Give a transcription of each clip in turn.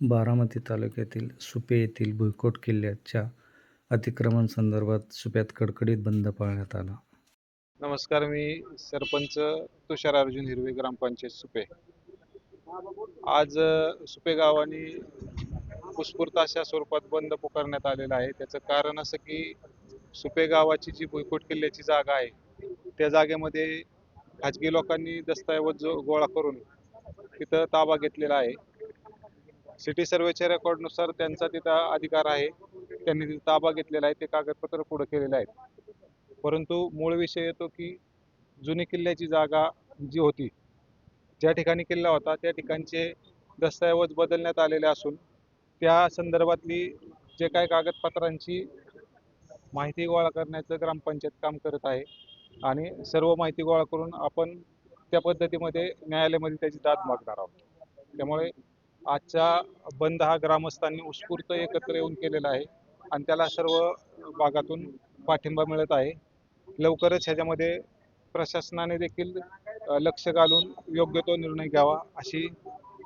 बारामती तालुक्यातील सुपे येथील भुईकोट किल्ल्याच्या अतिक्रमण संदर्भात सुप्यात कडकडीत बंद पाळण्यात आला. नमस्कार मी सरपंच तुषार अर्जुन हिरवे ग्रामपंचायत सुपे. आज सुपे गावाने उत्स्फूर्त अशा स्वरूपात बंद पुकारण्यात आलेला आहे. त्याचं कारण असं की सुपे गावाची जी भुईकोट किल्ल्याची जागा आहे त्या जागेमध्ये खाजगी लोकांनी दस्तऐवज जो गोळा करून तिथं ताबा घेतलेला आहे. सिटी सर्वेच्या रेकॉर्डनुसार त्यांचा तिथं अधिकार आहे. त्यांनी तिथं ताबा घेतलेला आहे. ते कागदपत्र पुढे केलेले आहेत. परंतु मूळ विषय येतो की जुनी किल्ल्याची जागा जी होती ज्या ठिकाणी किल्ला होता त्या ठिकाणचे दस्तऐवज बदलण्यात आलेले असून त्या संदर्भातली जे काय कागदपत्रांची माहिती गोळा करण्याचं ग्रामपंचायत काम करत आहे. आणि सर्व माहिती गोळा करून आपण त्या पद्धतीमध्ये न्यायालयामध्ये त्याची दाद मागणार आहोत. त्यामुळे आजचा बंद हा ग्रामस्थांनी उत्स्फूर्त एकत्र येऊन केलेला आहे आणि त्याला सर्व भागातून पाठिंबा मिळत आहे. लवकरच ह्याच्यामध्ये प्रशासनाने देखील लक्ष घालून योग्य तो निर्णय घ्यावा अशी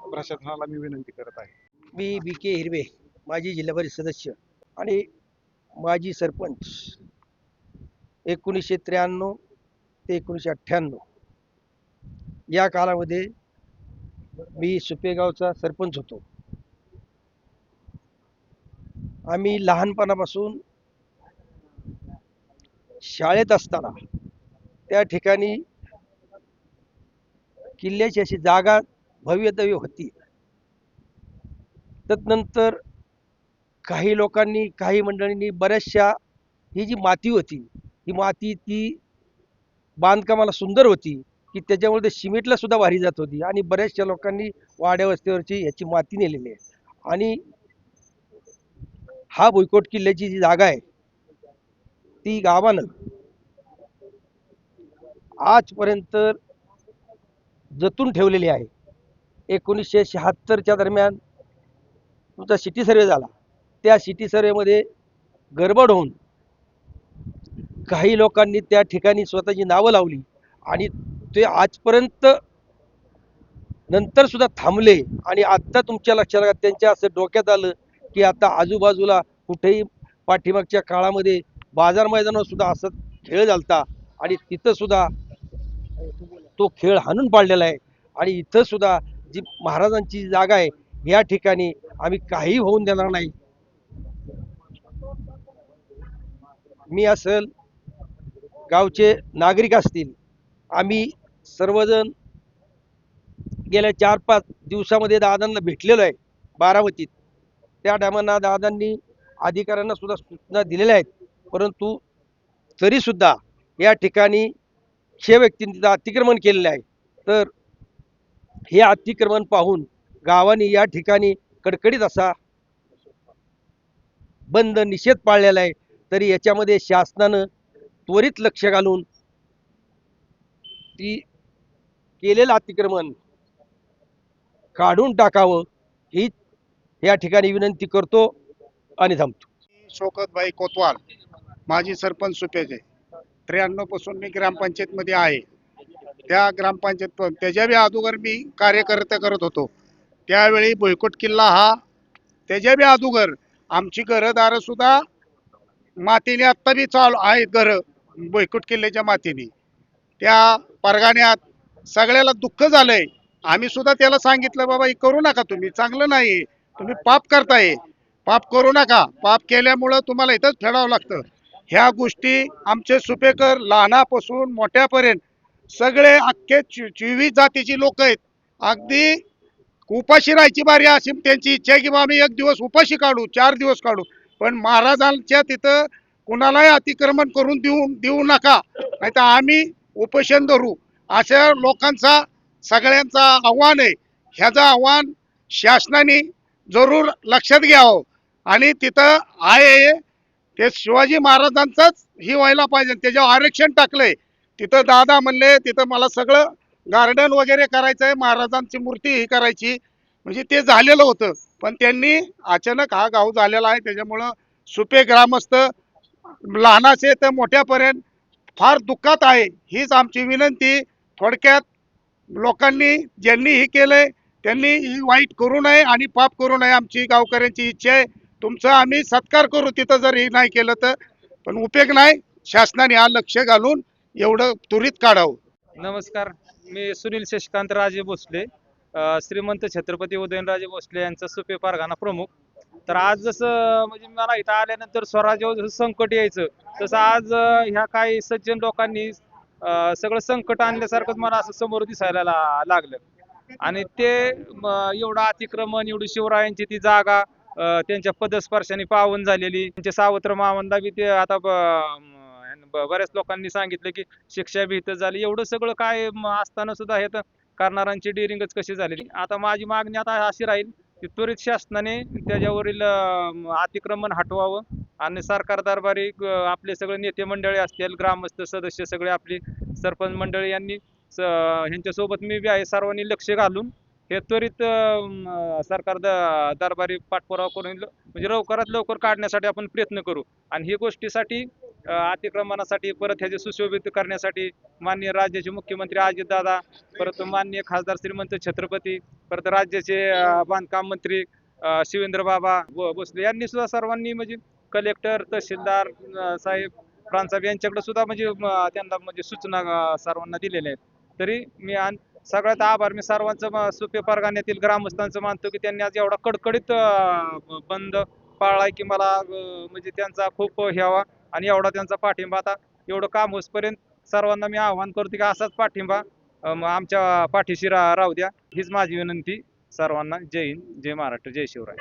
प्रशासनाला मी विनंती करत आहे. मी बी के हिरवे माजी जिल्हा परिषद सदस्य आणि माजी सरपंच एकोणीसशे त्र्याण्णव ते एकोणीसशे अठ्ठ्याण्णव या कालामध्ये मी सुपेगावचा सरपंच होतो. आम्ही लहानपणापासून शाळेत असताना त्या ठिकाणी किल्ल्याची अशी जागा भव्यदव्य होती. तदनंतर काही लोकांनी काही मंडळींनी बऱ्याचशा ही जी माती होती ही माती ती बांधकामाला सुंदर होती. की त्याच्यामुळे ते सिमेंटला सुद्धा वारी जात होती. आणि बऱ्याचशा लोकांनी वाड्या वस्तीवरची याची माती नेलेली आहे. आणि हा भुईकोट किल्ल्याची जी जागा आहे ती गावानं आजपर्यंत जतून ठेवलेली आहे. एकोणीसशे शहात्तरच्या दरम्यान तुमचा सिटी सर्वे झाला. त्या सिटी सर्वेमध्ये गडबड होऊन काही लोकांनी त्या ठिकाणी स्वतःची नावं लावली आणि ते आजपर्यंत नंतर सुद्धा थांबले आणि आत्ता तुमच्या लक्षात आलं त्यांच्या असं डोक्यात आलं की आता आजूबाजूला कुठेही पाठीमागच्या काळामध्ये बाजार मैदानावर सुद्धा असं खेळ झालता आणि तिथं सुद्धा तो खेळ हाणून पाडलेला आहे. आणि इथं सुद्धा जी महाराजांची जागा आहे या ठिकाणी आम्ही काही होऊन देणार नाही. मी असेल गावचे नागरिक असतील आम्ही सर्वजण गेल्या चार पाच दिवसामध्ये दादांना भेटलेलो आहे बारामतीत. त्या टायमांना दादांनी अधिकाऱ्यांना सुद्धा सूचना दिलेल्या आहेत. परंतु तरीसुद्धा या ठिकाणी छे व्यक्तींनी तिथं अतिक्रमण केलेलं आहे. तर हे अतिक्रमण पाहून गावाने या ठिकाणी कडकडीत असा बंद निषेध पाळलेला आहे. तरी याच्यामध्ये शासनानं त्वरित लक्ष घालून ती केलेलं अतिक्रमण काढून टाकावं ही या ठिकाणी विनंती करतो आणि थांबतो. शोकतबाई कोतवाल माजी सरपंच सुपेचे त्र्याण्णवपासून मी ग्रामपंचायतमध्ये आहे. त्या ग्रामपंचायत त्याच्या बी अगोदर मी कार्यकर्ते करत होतो. त्यावेळी भुईकोट किल्ला हा त्याच्या बी अगोदर आमची घरदारं सुद्धा मातीने आत्ता बी चालू आहेत घरं भुईकोट किल्ल्याच्या मातीने. त्या परगाण्यात सगळ्याला दुःख झालंय. आम्ही सुद्धा त्याला सांगितलं बाबा हे करू नका तुम्ही चांगलं नाही. तुम्ही पाप करताय. पाप करू नका. पाप केल्यामुळं तुम्हाला इथंच फेडावं लागतं. ह्या गोष्टी आमचे सुपेकर लहानापासून मोठ्यापर्यंत सगळे अख्खे चोवीस जातीची लोक आहेत. अगदी उपाशी राहायची बारी अशी त्यांची इच्छा आहे की बा आम्ही एक दिवस उपाशी काढू चार दिवस काढू. पण महाराजांच्या तिथं कुणालाही अतिक्रमण करून देऊ देऊ नका. नाही तर आम्ही उपोषण धरू. अशा लोकांचा सगळ्यांचा आव्हान आहे. ह्याचं आव्हान शासनाने जरूर लक्षात घ्यावं. आणि तिथं आहे ते शिवाजी महाराजांचंच ही व्हायला पाहिजे. त्याच्यावर आरक्षण टाकलंय. तिथं दादा म्हणले तिथं मला सगळं गार्डन वगैरे करायचं आहे महाराजांची मूर्ती ही करायची. म्हणजे ते झालेलं होतं. पण त्यांनी अचानक हा गाव झालेला आहे. त्याच्यामुळं सुपे ग्रामस्थ लहानाचे तर मोठ्यापर्यंत फार दुःखात आहे. हीच आमची विनंती. थोडक्यात लोकांनी ज्यांनी हे केलंय त्यांनी ही वाईट करू नये आणि पाप करू नये आमची गावकऱ्यांची इच्छा आहे. तुमचा आम्ही सत्कार करू तिथं जर हे नाही केलं तर. पण उपयोग नाही. शासनाने हा लक्ष घालून एवढं त्वरित काढावं. नमस्कार. मी सुनील शशिकांत राजे भोसले. श्रीमंत छत्रपती उदयनराजे भोसले यांचा सुपे पारघाना प्रमुख. तर आज जसं म्हणजे मला इथं आल्यानंतर स्वराज्यावर जसं संकट यायचं तसं आज ह्या काही सज्जन लोकांनी सगळं संकट आणल्यासारखंच मला असं समोर दिसायला ला- लागलं. आणि ते एवढं अतिक्रमण एवढी शिवरायांची ती जागा त्यांच्या पदस्पर्शाने पावन झालेली. त्यांचे सावत्र मावंदा बी ते आता बऱ्याच लोकांनी सांगितलं की शिक्षा भीत झाली. एवढं सगळं काय असताना सुद्धा हे तर करणाऱ्यांची कशी झालेली? आता माझी मागणी आता अशी राहील की त्वरित शासनाने त्याच्यावरील अतिक्रमण हटवावं. आणि सरकार दरबारी आपले सगळे नेते मंडळी असतील ग्रामस्थ सदस्य सगळे आपली सरपंच मंडळी यांनी स- ह्यांच्यासोबत मी बी आहे सर्वांनी लक्ष घालून हे त्वरित सरकार द- दरबारी पाठपुरावा करून म्हणजे लवकरात लवकर काढण्यासाठी आपण प्रयत्न करू. आणि ही गोष्टीसाठी अतिक्रमणासाठी परत ह्याचे सुशोभित करण्यासाठी माननीय राज्याचे मुख्यमंत्री अजितदादा परत माननीय खासदार श्रीमंत छत्रपती परत राज्याचे बांधकाम मंत्री शिवेंद्र बाबा व भोसले यांनी सुद्धा सर्वांनी म्हणजे कलेक्टर तहसीलदार साहेब प्रांसाहेब यांच्याकडे सुद्धा म्हणजे त्यांना म्हणजे सूचना सर्वांना दिलेल्या आहेत. तरी मी आन- सगळ्यात आभार मी सर्वांचं म, सुपे परगाण्यातील ग्रामस्थांचं मानतो की त्यांनी आज एवढा कडकडीत ब- बंद पाळलाय की मला म्हणजे त्यांचा खूप ह्यावा आणि एवढा त्यांचा पाठिंबा आता एवढं काम होसपर्यंत सर्वांना मी आवाहन करतो की असाच पाठिंबा आमच्या पाठीशी रा राहू द्या. हीच माझी विनंती सर्वांना. जय हिंद जय महाराष्ट्र जय शिवराय.